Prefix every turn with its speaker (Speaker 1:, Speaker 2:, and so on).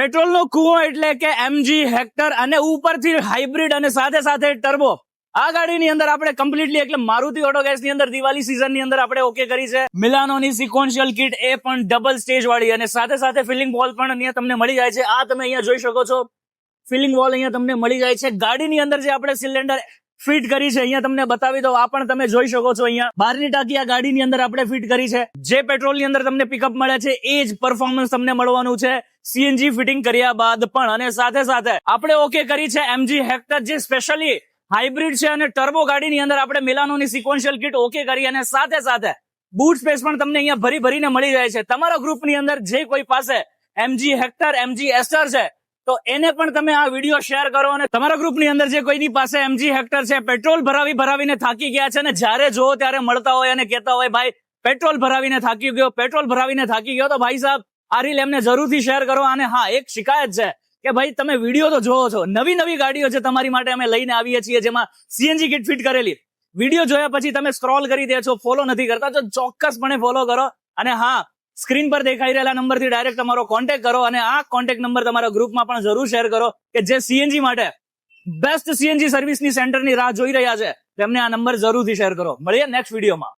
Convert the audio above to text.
Speaker 1: પેટ્રોલનો કુવો એટલે કે MG hectare અને ઉપરથી હાઇબ્રિડ અને સાથે સાથે ટર્બો આ ગાડીની અંદર આપણે કમ્પ્લીટલી એટલે મારુતિ ઓટો ગેસની અંદર, દિવાળી સીઝનની અંદર આપણે ઓકે કરી છે. મિલાનોની સિક્વન્શિયલ કિટ એ પણ ડબલ સ્ટેજ વાળી અને સાથે સાથે ફિલિંગ વોલ પણ અહીંયા તમને મળી જાય છે. આ તમે અહીંયા જોઈ શકો છો. ફિલિંગ વોલ અહીંયા તમને મળી જાય છે. ગાડીની અંદર જે આપણે સિલિન્ડર ફિટ કરી છે, અહીંયા તમને બતાવી દો આ પણ તમે જોઈ શકો છો અહીંયા. બહારની ટાંકી આ ગાડીની અંદર આપણે ફિટ કરી છે. જે પેટ્રોલની અંદર તમને પિકઅપ મળે છે, એ જ પરફોર્મન્સ તમને મળવાનું છે. સીએનજી ફિટિંગ કર્યા બાદ પણ અને સાથે સાથે આપણે ઓકે કરી છે એમજી હેક્ટર જે સ્પેશિયલી હાઇબ્રિડ છે અને ટર્બો ગાડીની અંદર આપણે મિલાનોની સિક્વન્શિયલ કિટ ઓકે કરી અને સાથે સાથે બૂટ સ્પેસ પણ તમને અહીંયા ભરી ભરીને મળી જાય છે. તમારા ગ્રુપની અંદર જે કોઈ પાસે એમજી હેક્ટર એમજી એસ્ટર છે તો એને પણ તમે આ વીડિયો શેર કરો અને તમારા ગ્રુપની અંદર જે કોઈની પાસે એમજી હેક્ટર છે પેટ્રોલ ભરાવી ભરાવીને થાકી ગયા છે અને જ્યારે જોવો ત્યારે મળતા હોય અને કહેતા હોય, ભાઈ પેટ્રોલ ભરાવીને થાકી ગયો પેટ્રોલ ભરાવીને થાકી ગયો. તો ભાઈ સાહેબ, આ રીલ એમને જરૂરથી શેર કરો અને હા, એક શિકાયત છે કે ભાઈ, તમે વીડિયો તો જોવો છો, નવી નવી ગાડીઓ છે તમારી માટે અમે લઈને આવીએ છીએ, જેમાં સીએનજી કિટ ફિટ કરેલી. વીડિયો જોયા પછી તમે સ્ક્રોલ કરી દે છો ફોલો નથી કરતા, તો ચોક્કસપણે ફોલો કરો અને હા સ્ક્રીન પર દેખાઈ રહેલા નંબરથી ડાયરેક્ટ તમારો કોન્ટેક્ટ કરો અને આ કોન્ટેક્ટ નંબર તમારા ગ્રુપમાં પણ જરૂર શેર કરો કે જે સીએનજી માટે બેસ્ટ સીએનજી સર્વિસની સેન્ટરની રાહ જોઈ રહ્યા છે તેમને આ નંબર જરૂરથી શેર કરો. મળીએ નેક્સ્ટ વિડીયોમાં